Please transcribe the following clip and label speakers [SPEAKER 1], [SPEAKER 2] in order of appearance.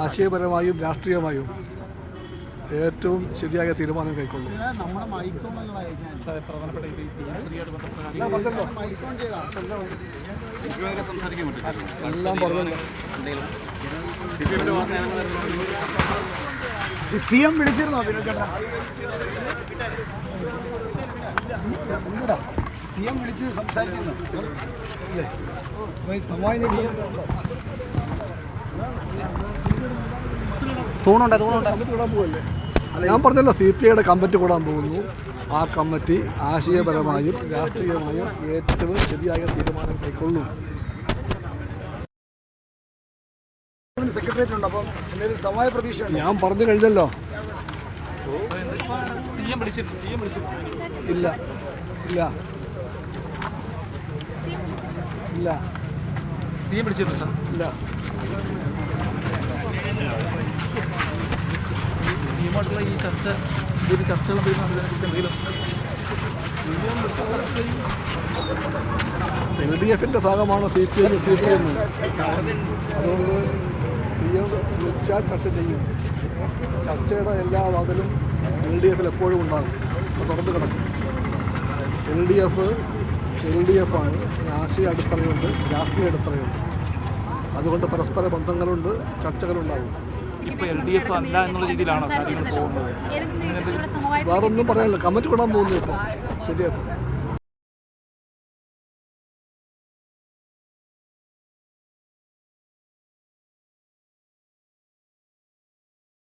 [SPEAKER 1] ആശയപരമായും രാഷ്ട്രീയമായും ഏറ്റവും ശരിയായ തീരുമാനം കൈക്കൊള്ളും. എല്ലാം പറഞ്ഞല്ലോ
[SPEAKER 2] സി പി എമ്മിന്റെ വാർത്ത ഏതെങ്കിലും
[SPEAKER 3] എം വിളിച്ചിരുന്നോ ബിനോച്ചേട്ടാ സി എം വിളിച്ച് സംസാരിക്കുന്നു. അല്ലേ? അപ്പൊ സമവായ തൂണുണ്ട് തൂണുണ്ട്.
[SPEAKER 1] ഞാൻ പറഞ്ഞല്ലോ സി പി ഐയുടെ കമ്മിറ്റി കൂടാൻ പോകുന്നു. ആ കമ്മിറ്റി ആശയപരമായും രാഷ്ട്രീയമായും ഏറ്റവും ശരിയായ തീരുമാനം കൈക്കൊള്ളും. ഞാൻ പറഞ്ഞു കഴിഞ്ഞല്ലോ. ഇല്ല ഇല്ല. ഇല്ല
[SPEAKER 4] സി എം സാർ
[SPEAKER 1] ഇല്ല.
[SPEAKER 4] സി ഈ ചർച്ച ഇതൊരു ചർച്ചകൾ അതിനെക്കുറിച്ച് എന്തെങ്കിലും
[SPEAKER 1] ഡി എഫിന്റെ ഭാഗമാണ് C P M C P M? അതുകൊണ്ട് സി എം വിളിച്ചാൽ ചർച്ച ചെയ്യും. ചർച്ചയുടെ എല്ലാ വാതിലും എൽ ഡി എഫിൽ എപ്പോഴും ഉണ്ടാകും. അത് തുറന്നു കിടക്കും. L D F L D F ആണ് ആശയ അടിത്തറയുണ്ട് രാഷ്ട്രീയ അടിത്തറയുണ്ട്. അതുകൊണ്ട് പരസ്പര ബന്ധങ്ങളുണ്ട് ചർച്ചകളുണ്ടാകും.
[SPEAKER 4] ഇപ്പോൾ എൽ ഡി എഫ് അല്ല എന്നുള്ള രീതിയിലാണോ കാര്യങ്ങൾ പോകുന്നത്?
[SPEAKER 1] വേറൊന്നും പറയാനില്ല കമ്മിറ്റി കൂടാൻ പോകുന്നു ഇപ്പോൾ ശരിയാക്കും